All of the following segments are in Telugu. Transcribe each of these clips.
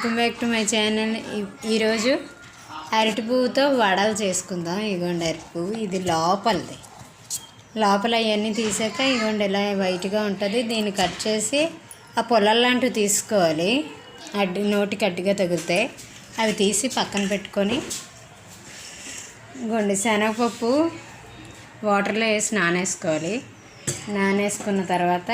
Welcome back to my channel. ఈరోజు అరటి పువ్వుతో వడలు చేసుకుందాం. ఇగోండి అరటి పువ్వు ఇది లోపలిది. లోపల అవన్నీ తీసాక ఇగోండి ఇలా వైట్గా ఉంటుంది. దీన్ని కట్ చేసి ఆ పొలాల్లాంటివి తీసుకోవాలి. అడ్డి నోటికి అడ్డుగా తగులుతాయి. అవి తీసి పక్కన పెట్టుకొని ఇగోండి శనగపప్పు వాటర్లో వేసి నానేసుకోవాలి. నానేసుకున్న తర్వాత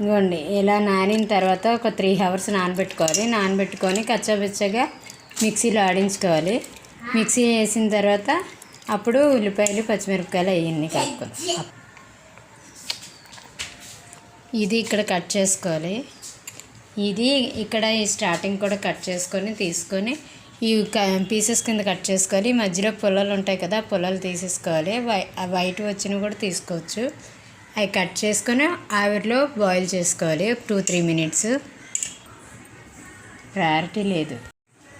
ఇదిగోండి ఇలా నానిన తర్వాత ఒక త్రీ అవర్స్ నానబెట్టుకోవాలి. నానబెట్టుకొని కచ్చబిచ్చగా మిక్సీలో ఆడించుకోవాలి. మిక్సీ వేసిన తర్వాత అప్పుడు ఉల్లిపాయలు పచ్చిమిరపకాయలు అవన్నీ కలుపుకోవాలి. ఇది ఇక్కడ కట్ చేసుకోవాలి. ఇది ఇక్కడ ఈ స్టార్టింగ్ కూడా కట్ చేసుకొని తీసుకొని ఈ పీసెస్ కింద కట్ చేసుకోవాలి. మధ్యలో పొలాలు ఉంటాయి కదా పొలాలు తీసేసుకోవాలి. వై వైట్ వచ్చినవి కూడా తీసుకోవచ్చు. అవి కట్ చేసుకొని ఆవిరిలో బాయిల్ చేసుకోవాలి. Two three minutes. ప్రయారిటీ లేదు.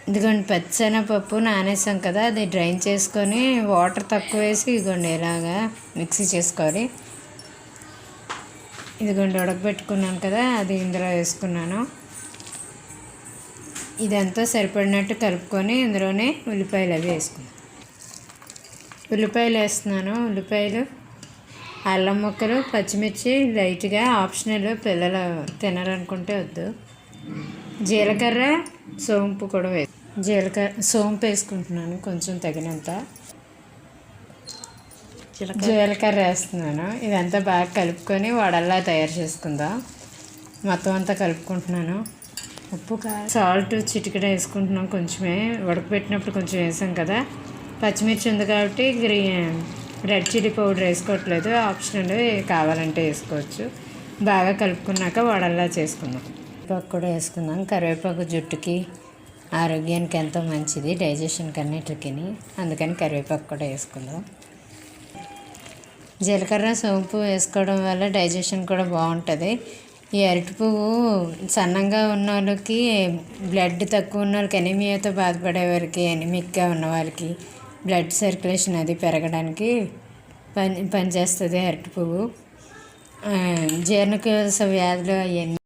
ఇదిగోండి పచ్చనపప్పు నానేసాం కదా అది డ్రైన్ చేసుకొని వాటర్ తక్కువ వేసి ఇదిగోండి ఇలాగా మిక్సీ చేసుకోవాలి. ఇదిగోండి ఉడకబెట్టుకున్నాను కదా అది ఇందులో వేసుకున్నాను. ఇదంతా సరిపడినట్టు కలుపుకొని ఇందులోనే ఉల్లిపాయలు అవి వేసుకున్నాను ఉల్లిపాయలు వేస్తున్నాను. ఉల్లిపాయలు అల్లం ముక్కలు పచ్చిమిర్చి లైట్గా ఆప్షనల్ పిల్లలు తినాలనుకుంటే వద్దు. జీలకర్ర సోంపు కూడా వే జీలకర్ర సోంపు వేసుకుంటున్నాను కొంచెం తగినంత. జీలకర్ర. వేస్తున్నాను. ఇదంతా బాగా కలుపుకొని వడల్లా తయారు చేసుకుందాం. మొత్తం అంతా కలుపుకుంటున్నాను. ఉప్పు సాల్ట్ చిటికెడ వేసుకుంటున్నాం కొంచెమే. ఉడకబెట్టినప్పుడు కొంచెం వేసాం కదా. పచ్చిమిర్చి ఉంది కాబట్టి గ్రీన్ రెడ్ చిల్లీ పౌడర్ వేసుకోవట్లేదు. ఆప్షనల్ కావాలంటే వేసుకోవచ్చు. బాగా కలుపుకున్నాక వడల్లా చేసుకుందాం. కరివేపాకు కూడా వేసుకుందాం. కరివేపాకు జుట్టుకి ఆరోగ్యానికి ఎంతో మంచిది డైజెషన్కి అన్నిటికి అందుకని కరివేపాకు కూడా వేసుకుందాం. జీలకర్ర సోంపు వేసుకోవడం వల్ల డైజెషన్ కూడా బాగుంటుంది. ఈ అరటి పువ్వు సన్నంగా ఉన్న వాళ్ళకి బ్లడ్ తక్కువ ఉన్న వాళ్ళకి ఎనిమియాతో బాధపడే వారికి ఎనిమిక్గా ఉన్న వాళ్ళకి బ్లడ్ సర్క్యులేషన్ అది పెరగడానికి పని పనిచేస్తుంది అరటి పువ్వు. జీర్ణకోశ వ్యాధులు అవన్నీ.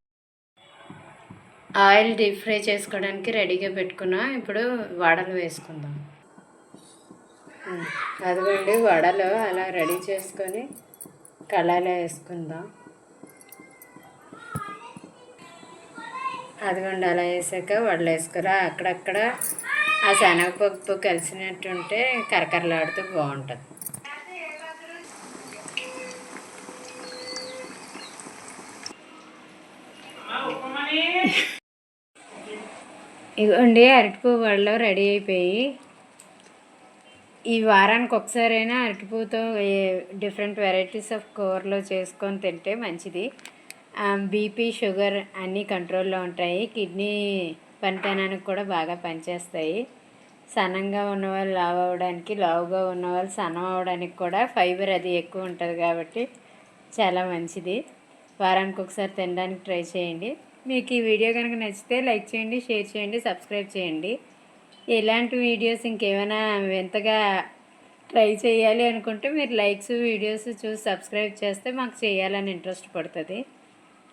ఆయిల్ డీప్ ఫ్రై చేసుకోవడానికి రెడీగా పెట్టుకున్నా ఇప్పుడు వడలు వేసుకుందాం. అదిగోండి వడలు అలా రెడీ చేసుకొని కళాయిలో వేసుకుందాం. అదిగోండి అలా వేసాక వడలు వేసుకురా? అక్కడక్కడ ఆ శనగపప్పు కలిసినట్టుంటే కరకరలాడుతూ బాగుంటుంది. ఇదిగోండి అరటిపువ్వు వాళ్ళు రెడీ అయిపోయి ఈ వారానికి ఒకసారైనా అరటిపువ్వుతో డిఫరెంట్ వెరైటీస్ ఆఫ్ కూరలో చేసుకొని తింటే మంచిది. బీపీ షుగర్ అన్నీ కంట్రోల్లో ఉంటాయి. కిడ్నీ పనితనానికి కూడా బాగా పనిచేస్తాయి. సన్నంగా ఉన్నవాళ్ళు లావు అవ్వడానికి లావుగా ఉన్నవాళ్ళు సన్నం అవ్వడానికి కూడా ఫైబర్ అది ఎక్కువ ఉంటుంది కాబట్టి చాలా మంచిది. వారానికి ఒకసారి తినడానికి ట్రై చేయండి. మీకు ఈ వీడియో కనుక నచ్చితే లైక్ చేయండి షేర్ చేయండి సబ్స్క్రైబ్ చేయండి. ఇలాంటి వీడియోస్ ఇంకేమైనా వింతగా ట్రై చేయాలి అనుకుంటే మీరు లైక్స్ వీడియోస్ చూసి సబ్స్క్రైబ్ చేస్తే మాకు చేయాలని ఇంట్రెస్ట్ పడుతుంది.